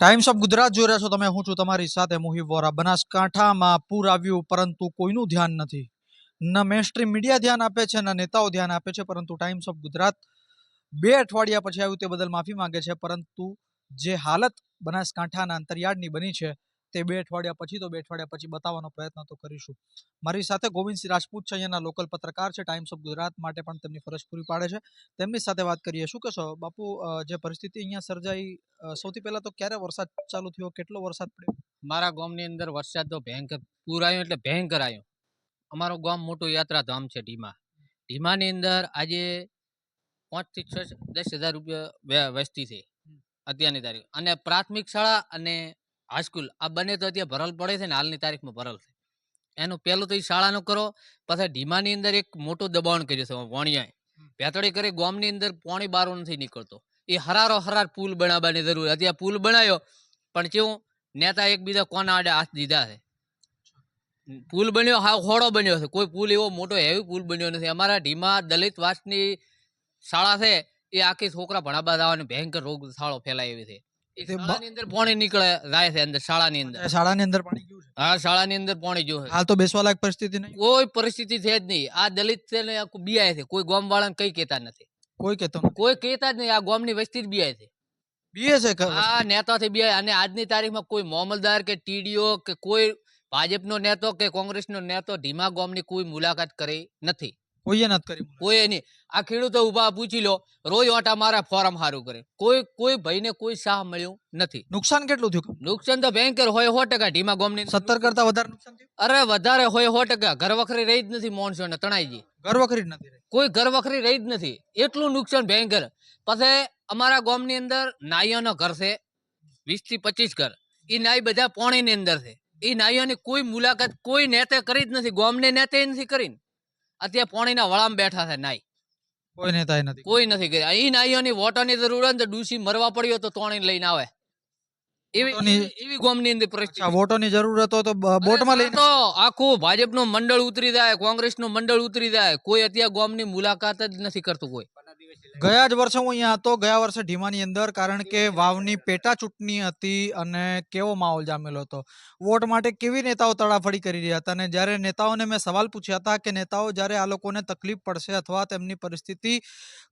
Times of Gujarat જોઈ રહ્યા છો તમે. હું છું તમારી સાથે મુહિબ વોરા. બનાસકાંઠામાં પૂર આવ્યું, પરંતુ કોઈનું ધ્યાન નથી. ન મેસ્ટ્રી મીડિયા ધ્યાન આપે છે, ન નેતાઓ ધ્યાન આપે છે, પરંતુ ટાઈમ્સ ઓફ ગુજરાત બે અઠવાડિયા પછી આવ્યું તે બદલ માફી માંગે છે. પરંતુ જે હાલત બનાસકાંઠાના અંતરિયાળની બની છે તે બે અઠવાડિયા પછી તો બે અઠવાડિયા પછી બતાવવાનો પ્રયત્ન તો કરીશું. મારી સાથે ગોવિંદસિંહ રાજપૂત છે અહીંયાના લોકલ પત્રકાર છે ટાઈમ્સ ઓફ ગુજરાત માટે પણ તેમની ફરજ પૂરી પાડે છે. તેમની સાથે વાત કરીએ શું કહેશો? બાપુ જે પરિસ્થિતિ અહીંયા સર્જાઈ સૌથી પહેલા તો ક્યારે વરસાદ ચાલુ થયો? કેટલો વરસાદ પડ્યો? મારા ગામની અંદર વરસાદ તો ભયંકર પૂર આવ્યું એટલે ભયંકર આવ્યો. અમારું ગામ મોટું યાત્રાધામ છે ઢીમા. ઢીમાની અંદર આજે પાંચથી છ દસ હજાર રૂપિયા વસ્તી છે. અત્યારની તારીખ. અને પ્રાથમિક શાળા અને હાઈસ્કૂલ આ બંને તો અત્યારે ભરલ પડે છે ને હાલની તારીખમાં ભરલ છે. એનું પહેલું તો એ શાળાનું કરો પછી ઢીમાની અંદર એક મોટું દબાણ કર્યું છે વણિયાએ. ભેતળી કરી ગામની અંદર પોણી બારો નથી નીકળતો. એ હરારો હરાર પુલ બનાવવાની જરૂર. અત્યારે પુલ બનાવ્યો પણ કેવું નેતા એકબીજા કોના આડે હાથ દીધા છે. પુલ બન્યો હા હોડો બન્યો છે. કોઈ પુલ એવો મોટો હેવી પુલ બન્યો નથી. અમારા ઢીમા દલિત વાસની શાળા છે એ આખી છોકરા ભણાબા જવાની ભયંકર રોગ શાળો ફેલાય એવી છે. શાળાની અંદર પાણી નીકળે જાય છે અંદર શાળાની અંદર. શાળાની અંદર પાણી ગયું છે? હા શાળાની અંદર પાણી છે. હાલ તો બેસવા લાયક પરિસ્થિતિ નહીં? કોઈ પરિસ્થિતિ છે જ નહીં. આ દલિત છે ને બિયાય છે. કોઈ ગામ વાળાને કઈ કહેતા નથી. કોઈ કહેતો કોઈ કહેતા જ નહીં. આ ગામની વસ્તી જ બિયાય છે. બીએ છે આ નેતાથી બિયાય અને આજની તારીખમાં કોઈ મોમલદાર કે ટીડીઓ કે કોઈ ભાજપનો નેતો કે કોંગ્રેસનો નેતો ધીમા ગામની કોઈ મુલાકાત કરી નથી. કોઈએ નથી કરી કોઈ નહીં. આ ખેડૂતો ઊભા પૂછી લો રોજ ઓટા મારા ફોરમ હારું કરે. કોઈ કોઈ ભાઈને કોઈ સાહ મળ્યું નથી. નુકસાન કેટલું થયું નુકસાન તો ભયંકર હોય સો ટકા. ઢીમા ગોમની. સત્તર કરતા વધારે નુકસાન થયું? અરે વધારે હોય સો ટકા. ઘર વખરી રહી જ નથી માણસો ને તણાઈજી ઘર વખરી જ નથી કોઈ ઘર વખરી રહી જ નથી. એટલું નુકસાન ભયંકર. પછી અમારા ગામની અંદર નાઈઓનો ઘર છે વીસથી પચીસ ઘર. એ નાઈ બધા પોણીની અંદર છે. એ નાઈઓની કોઈ મુલાકાત કોઈ નેતે કરી જ નથી. ગામને નેતે નથી કરીને. અત્યારે પોણીના વળામાં બેઠા છે નાઈ. કોઈ નેતા નથી કોઈ નથી કર્યા અહીં નાઈઓની વોટરની જરૂર હોય ને તો ડૂસી મરવા પડ્યો તો તોણી લઈને આવે. એવી એવી- એવી અંદર પરિસ્થિતિ. વોટોની જરૂર હતો તો બોટમાં લઈને તો આખું ભાજપનું મંડળ ઉતરી જાય કોંગ્રેસનું મંડળ ઉતરી જાય. કોઈ અત્યારે ગામની મુલાકાત જ નથી કરતું કોઈ. ગયા જ વર્ષે હું અહીંયા હતો, ગયા વર્ષે ઢીમાની અંદર, કારણ કે વાવની પેટા ચૂંટણી હતી અને કેવો માહોલ જામેલો હતો. વોટ માટે કેવી નેતાઓ તડાફડી કરી રહ્યા હતા અને જ્યારે નેતાઓને મેં સવાલ પૂછ્યા હતા કે નેતાઓ જ્યારે આ લોકોને તકલીફ પડશે અથવા તેમની પરિસ્થિતિ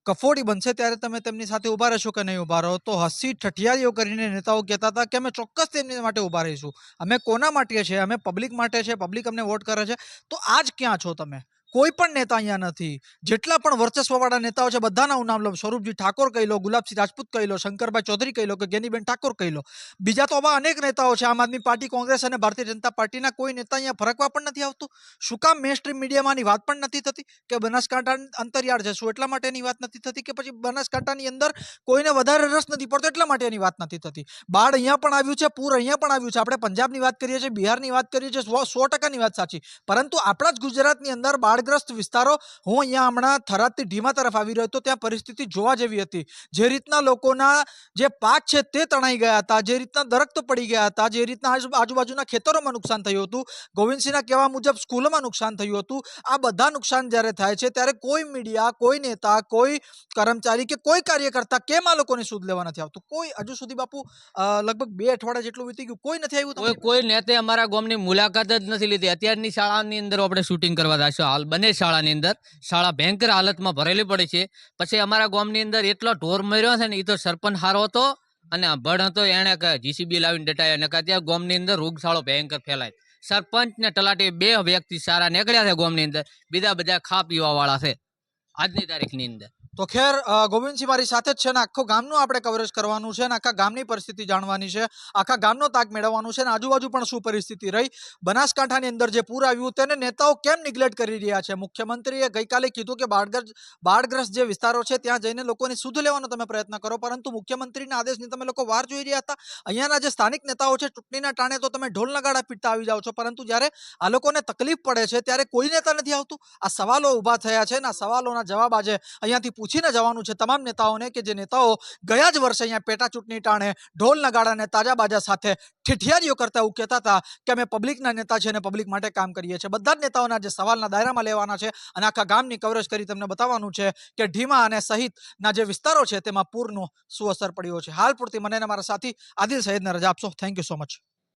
કફોડી બનશે ત્યારે તમે તેમની સાથે ઊભા રહેશો કે નહીં ઊભા રહો? તો હસી ઠઠિયારીઓ કરીને નેતાઓ કહેતા હતા કે અમે ચોક્કસ તેમની માટે ઊભા રહીશું. અમે કોના માટે છે? અમે પબ્લિક માટે છે? પબ્લિક અમને વોટ કરે છે? તો આજ ક્યાં છો તમે? કોઈ પણ નેતા અહીંયા નથી. જેટલા પણ વર્ચસ્વવાળા નેતાઓ છે, બધાના હું નામ લઉં. સ્વરૂપજી ઠાકોર કહી લો, ગુલાબસિંહ રાજપૂત કહી લો, શંકરભાઈ ચૌધરી કહી લો કે ગેનીબેન ઠાકોર કહી લો. બીજા તો આવા અનેક નેતાઓ છે, આમ આદમી પાર્ટી, કોંગ્રેસ અને ભારતીય જનતા પાર્ટીના કોઈ નેતા અહીંયા ફરકવા પણ નથી આવતું. શું કામ મેન સ્ટ્રીમ મીડિયામાંની વાત પણ નથી થતી? કે બનાસકાંઠા અંતરિયાળ છે શું એટલા માટે એની વાત નથી થતી કે પછી બનાસકાંઠાની અંદર કોઈને વધારે રસ નથી પડતો એટલા માટે એની વાત નથી થતી? બાળ અહીંયા પણ આવ્યું છે, પૂર અહીંયા પણ આવ્યું છે. આપણે પંજાબની વાત કરીએ છીએ, બિહારની વાત કરીએ છીએ, સો ટકાની વાત સાચી. પરંતુ આપણા જ ગુજરાતની અંદર બાઢગ્રસ્ત વિસ્તારો, હું અહીંયા હમણાં થરાદથી ઢીમા તરફ આવી રહ્યો હતો, ત્યાં પરિસ્થિતિ જોવા જેવી હતી. જે રીતના લોકોના જે પાક છે તે તણાઈ ગયા હતા, જે રીતના દરખ્ત પડી ગયા હતા, જે રીતના આજુ- આજુબાજુના ખેતરોમાં નુકસાન થયું હતું, ગોવિંદસિંહના કહેવા મુજબ સ્કૂલોમાં નુકસાન થયું હતું. આ બધા નુકસાન જ્યારે થાય છે, ત્યારે કોઈ મીડિયા, કોઈ નેતા, કોઈ કર્મચારી કે કોઈ કાર્યકર્તા કેમ આ લોકોને સુધ લેવા નથી આવતું? કોઈ હજુ સુધી બાપુ લગભગ બે અઠવાડિયા જેટલું વીતી ગયું, કોઈ નથી આવ્યું કોઈ નેતે અમારા ગામની મુલાકાત જ નથી લીધી. અત્યારની શાળાની અંદર આપણે શૂટિંગ કરવા જશું હાલ. બંને શાળાની અંદર. શાળા ભયંકર હાલતમાં ભરેલી પડી છે. પછી અમારા ગામની અંદર એટલો ઢોર મર્યો છે ને એ તો સરપંચ હારો હતો અને ભણ હતો એને જીસીબી લાવીને ડટાયો. ને ત્યાં ગામની અંદર રોગશાળો ભયંકર ફેલાય. સરપંચ ને તલાટી બે વ્યક્તિ સારા નીકળ્યા છે ગામની અંદર. બીજા બધા ખા પીવા વાળા છે. આજની તારીખની અંદર. તો ખેર ગોવિંદસિંહ મારી સાથે જ છે ને આખો ગામનું આપણે કવરેજ કરવાનું છે ને આખા ગામની પરિસ્થિતિ જાણવાની છે, આખા ગામનો તાક મેળવવાનું છે ને આજુબાજુ પણ શું પરિસ્થિતિ રહી? બનાસકાંઠાની અંદર જે પૂર આવ્યું તેને નેતાઓ કેમ નિગ્લેક્ટ કરી રહ્યા છે? મુખ્યમંત્રીએ ગઈકાલે કીધું કે બાળગ્રસ્ત બાળગ્રસ્ત જે વિસ્તારો છે, ત્યાં જઈને લોકોની સુધ લેવાનો તમે પ્રયત્ન કરો, પરંતુ મુખ્યમંત્રીના આદેશની તમે લોકો વાર જોઈ રહ્યા હતા. અહીંયાના જે સ્થાનિક નેતાઓ છે, ચૂંટણીના ટાણે તો તમે ઢોલ નગાડા પીટતા આવી જાઓ છો, પરંતુ જ્યારે આ લોકોને તકલીફ પડે છે, ત્યારે કોઈ નેતા નથી આવતું. આ સવાલો ઊભા થયા છે ને આ સવાલોના જવાબ આજે અહીંયાથી પૂછીને જવાનું છે તમામ નેતાઓને કે જે નેતાઓ ગયા જ વર્ષે અહીંયા પેટા ચૂંટણી ટાણે ઢોલ નગાડા અને તાજા બાજા સાથે ઠઠિયારીઓ કરતા એવું કહેતા હતા કે અમે પબ્લિકના નેતા છે અને પબ્લિક માટે કામ કરીએ છીએ. બધા જ નેતાઓના જે સવાલના દાયરામાં લેવાના છે અને આખા ગામની કવરેજ કરી તમને બતાવવાનું છે કે ઢીમા અને સહિતના જે વિસ્તારો છે તેમાં પૂરનો શું અસર પડ્યો છે. હાલ પૂરતી મને અને મારા સાથી આદિલ સૈયદને રજા આપશો. Thank you so much